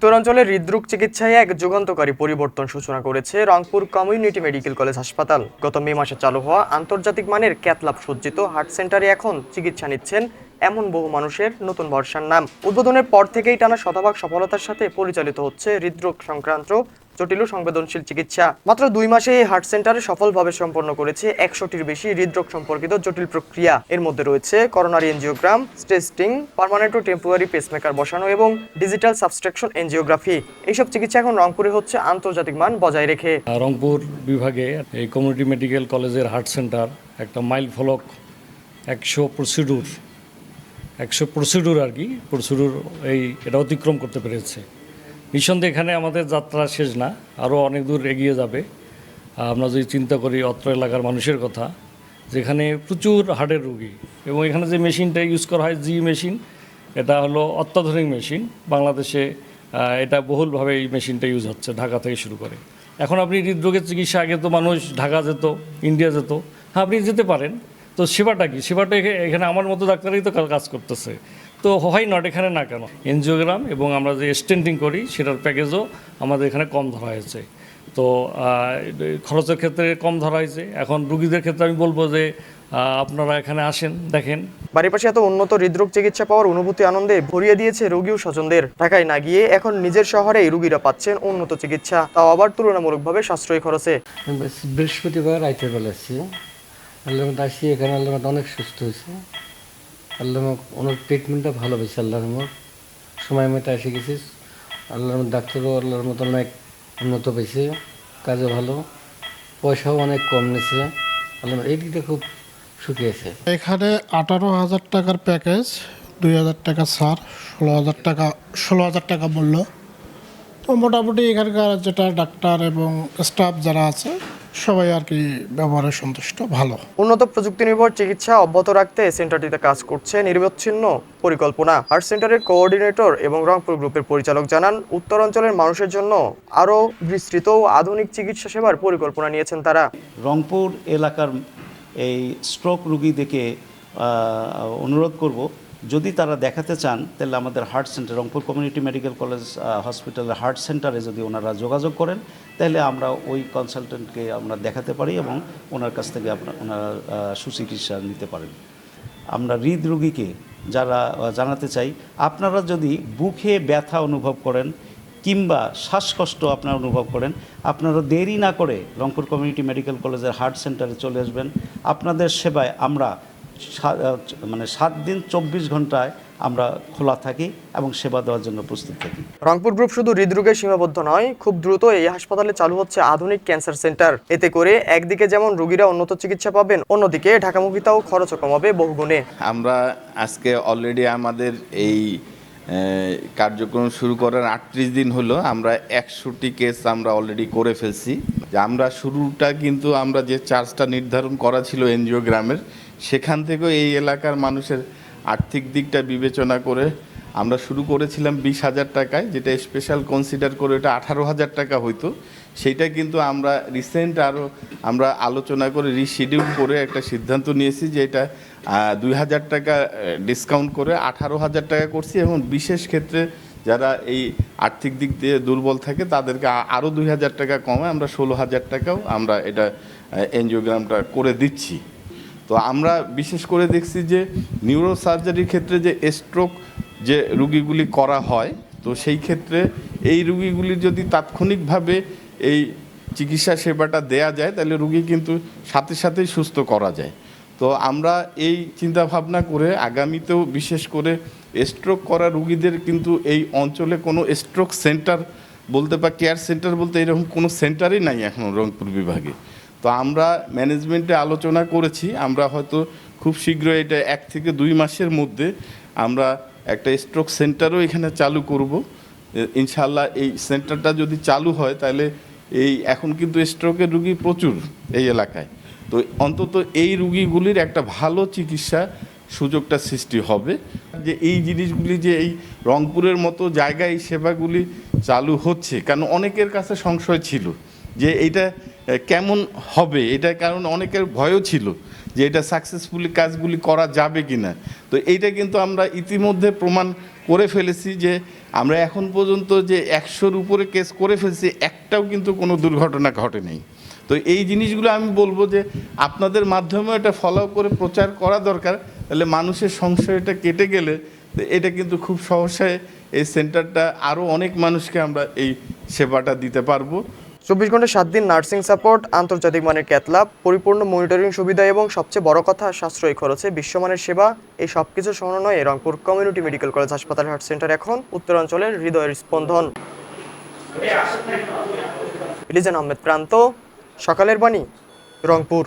উত্তরাঞ্চলের হৃদরোগ চিকিৎসায় এক যুগান্তকারী পরিবর্তন সূচনা করেছে রংপুর কমিউনিটি মেডিকেল কলেজ হাসপাতাল। গত মে মাসে চালু হওয়া আন্তর্জাতিক মানের ক্যাথলাব সজ্জিত হার্ট সেন্টারে এখন চিকিৎসা নিচ্ছেন এমন বহু মানুষের নতুন ভরসার নাম। উদ্বোধনের পর থেকেই টানা শতভাগ সফলতার সাথে পরিচালিত হচ্ছে হৃদরোগ সংক্রান্ত জটিল সংবেদনশীল চিকিৎসা। মাত্র দুই মাসে এই হার্ট সেন্টারে সফলভাবে সম্পন্ন করেছে একশোটির বেশি হৃদরোগ সম্পর্কিত জটিল প্রক্রিয়া। এর মধ্যে রয়েছে করোনারি এনজিওগ্রাম স্টেস্টিং পারমানেন্ট ও টেম্পোরারি পেসমেকার বসানো এবং ডিজিটাল সাবস্ট্রাকশন এনজিওগ্রাফি এইসব চিকিৎসা এখন রংপুরে হচ্ছে আন্তর্জাতিক মান বজায় রেখে। রংপুর বিভাগে এই কমিউনিটি মেডিকেল কলেজের হার্ট সেন্টার একটা মাইল ফলক একশো প্রসিডিউর একশো প্রসিডিউর আর কি প্রসিডিউর এই এটা অতিক্রম করতে পেরেছে। নিঃসন্দেহে এখানে আমাদের যাত্রা শেষ না আরও অনেক দূর এগিয়ে যাবে। আমরা যদি চিন্তা করি অত্র এলাকার মানুষের কথা, যেখানে প্রচুর হার্টের রুগী এবং এখানে যে মেশিনটা ইউজ করা হয় জি মেশিন এটা হলো অত্যাধুনিক মেশিন। বাংলাদেশে এটা বহুলভাবে এই মেশিনটা ইউজ হচ্ছে, ঢাকা থেকে শুরু করে। এখন আপনি হৃদরোগের চিকিৎসা, আগে তো মানুষ ঢাকা যেত ইন্ডিয়া যেত হ্যাঁ আপনি যেতে পারেন। তো সেবাটা কি? সেবাটা এখে- এখানে আমার মতো ডাক্তারই তো কাজ করতেছে। তো হয় নট এখানে না কেন? এনজিওগ্রাম এবং আমরা যে স্টেন্টিং করি সেটার প্যাকেজও আমাদের এখানে কম ধরা হয়েছে। তো খরচের ক্ষেত্রে কম ধরা হয়েছে। এখন রুগীদের ক্ষেত্রে আমি বলব যে আপনারা এখানে আসেন দেখেন। বাড়ির পাশে এত উন্নত হৃদরোগ চিকিৎসা পাওয়ার অনুভূতি আনন্দে ভরিয়ে দিয়েছে রোগী ও স্বজনদের। ঢাকায় না গিয়ে এখন নিজের শহরেই রোগীরা পাচ্ছেন উন্নত চিকিৎসা। তাও আবার তুলনামূলকভাবে সাশ্রয়ী খরচে। বৃহস্পতিবার রাইতে বেলা আসছি আল্লাহ আসি এখানে আল্লাহ অনেক সুস্থ হয়েছে। আল্লাহ ওনার ট্রিটমেন্টটা ভালো পেয়েছে আল্লাহর মত সময় মতো এসে গেছি আল্লাহর ডাক্তারও আল্লাহর মতো অনেক উন্নত পেয়েছে কাজে ভালো। পয়সাও অনেক কম নিয়েছে আল্লাহ এই দিকটা খুব সুখী আছে। এখানে আঠারো হাজার টাকার প্যাকেজ দুই হাজার টাকা সার ষোলো হাজার টাকা, ষোলো হাজার টাকা মূল্য। তো মোটামুটি এখানকার যেটা ডাক্তার এবং স্টাফ যারা আছে সবাই আর কি ব্যবহারে সন্তুষ্ট ভালো। উন্নত প্রযুক্তি নির্ভর চিকিৎসা অব্যাহত রাখতে সেন্টারটিতে কাজ করছে নির্বিচ্ছিন্ন পরিকল্পনা। হার্ট সেন্টারের কোঅর্ডিনেটর এবং রংপুর গ্রুপের পরিচালক জানান উত্তর অঞ্চলের মানুষের জন্য আরও বিস্তৃত ও আধুনিক চিকিৎসা সেবার পরিকল্পনা নিয়েছেন তারা। রংপুর এলাকার এই স্ট্রোক রুগীদেরকে অনুরোধ করব যদি তারা দেখাতে চান, তাহলে আমাদের heart center Rangpur community medical college হসপিটালের হার্ট সেন্টারে যদি ওনারা যোগাযোগ করেন, তাহলে আমরা ওই কনসালটেন্টকে আমরা দেখাতে পারি এবং ওনার কাছ থেকে আপনার, ওনারা সুচিকিৎসা নিতে পারেন। আমরা হৃদরোগীকে যারা জানাতে চাই, আপনারা যদি বুকে ব্যথা অনুভব করেন কিংবা শ্বাসকষ্ট আপনারা অনুভব করেন, আপনারা দেরি না করে রংপুর কমিউনিটি মেডিকেল কলেজের হার্ট সেন্টারে চলে আসবেন। আপনাদের সেবায় আমরা মানে সাত দিন চব্বিশ ঘন্টায় আমরা খোলা থাকি এবং সেবা দেওয়ার জন্য প্রস্তুত থাকি। রংপুর গ্রুপ শুধু হৃদরোগে সীমাবদ্ধ নয় খুব দ্রুত এই হাসপাতালে চালু হচ্ছে আধুনিক ক্যান্সার সেন্টার। এতে করে একদিকে যেমন রোগীরা উন্নত চিকিৎসা পাবেন অন্যদিকে ঢাকামুখিতাও খরচও কমাবে বহুগুণে। আমরা আজকে অলরেডি আমাদের এই কার্যক্রম শুরু করার আটত্রিশ দিন হলো আমরা একশোটি কেস আমরা অলরেডি করে ফেলছি। যে আমরা শুরুটা কিন্তু আমরা যে চার্জটা নির্ধারণ করা ছিল এনজিও গ্রামের সেখান থেকেও এই এলাকার মানুষের আর্থিক দিকটা বিবেচনা করে আমরা শুরু করেছিলাম বিশ হাজার টাকায়, যেটা স্পেশাল কনসিডার করে ওটা আঠারো হাজার টাকা হইতো। সেইটা কিন্তু আমরা রিসেন্ট আরও আমরা আলোচনা করে রিশিডিউল করে একটা সিদ্ধান্ত নিয়েছি যে এটা দুই হাজার টাকা ডিসকাউন্ট করে আঠারো হাজার টাকা করছি এবং বিশেষ ক্ষেত্রে যারা এই আর্থিক দিক দিয়ে দুর্বল থাকে তাদেরকে আরও দুই হাজার টাকা কমে আমরা ষোলো হাজার টাকাও আমরা এটা এনজিওগ্রামটা করে দিচ্ছি। তো আমরা বিশেষ করে দেখছি যে নিউরো সার্জারির ক্ষেত্রে যে স্ট্রোক যে রুগীগুলি করা হয়, তো সেই ক্ষেত্রে এই রুগীগুলি যদি তাৎক্ষণিকভাবে এই চিকিৎসা সেবাটা দেয়া যায়, তাহলে রুগী কিন্তু সাথে সাথেই সুস্থ করা যায়। তো আমরা এই চিন্তা ভাবনা করে আগামীতেও বিশেষ করে স্ট্রোক করা রুগীদের কিন্তু এই অঞ্চলে কোনো স্ট্রোক সেন্টার বলতে বা কেয়ার সেন্টার বলতে এরকম কোনো সেন্টারই নাই এখন রংপুর বিভাগে। তো আমরা ম্যানেজমেন্টে আলোচনা করেছি, আমরা হয়তো খুব শীঘ্র এটা এক থেকে দুই মাসের মধ্যে আমরা একটা স্ট্রোক সেন্টারও এখানে চালু করব। ইনশাল্লাহ এই সেন্টারটা যদি চালু হয়, তাহলে এই এখন কিন্তু স্ট্রোকের রুগী প্রচুর এই এলাকায়। তো অন্তত এই রুগীগুলির একটা ভালো চিকিৎসা সুযোগটা সৃষ্টি হবে। যে এই জিনিসগুলি যে এই রংপুরের মতো জায়গায় সেবাগুলি চালু হচ্ছে, কারণ অনেকের কাছে সংশয় ছিল। যে এটা কেমন হবে? এটা কারণ অনেকের ভয়ও ছিল যে এটা সাকসেসফুলি কাজগুলি করা যাবে কিনা। তো এইটা কিন্তু আমরা ইতিমধ্যে প্রমাণ করে ফেলেছি যে আমরা এখন পর্যন্ত যে একশোর উপরে কেস করে ফেলছি, একটাও কিন্তু কোনো দুর্ঘটনা ঘটে নেই তো এই জিনিসগুলো আমি বলব যে আপনাদের মাধ্যমে এটা ফলো করে প্রচার করা দরকার। তাহলে মানুষের সংশয়টা কেটে গেলে এটা কিন্তু খুব সহসায় এই সেন্টারটা আরও অনেক মানুষকে আমরা এই সেবাটা দিতে পারব। চব্বিশ ঘণ্টা, সাত দিন নার্সিং সাপোর্ট, আন্তর্জাতিক মানের ক্যাথলাব পরিপূর্ণ মনিটরিং সুবিধা এবং সবচেয়ে বড় কথা, সাশ্রয়ী খরচে বিশ্বমানের সেবা। এই সব কিছু সমন্বয়ে রংপুর কমিউনিটি মেডিকেল কলেজ হাসপাতাল হার্ট সেন্টার এখন উত্তরাঞ্চলের হৃদয়ের স্পন্দন। লিজেন আহমেদ প্রান্ত, সকালের বাণী, রংপুর।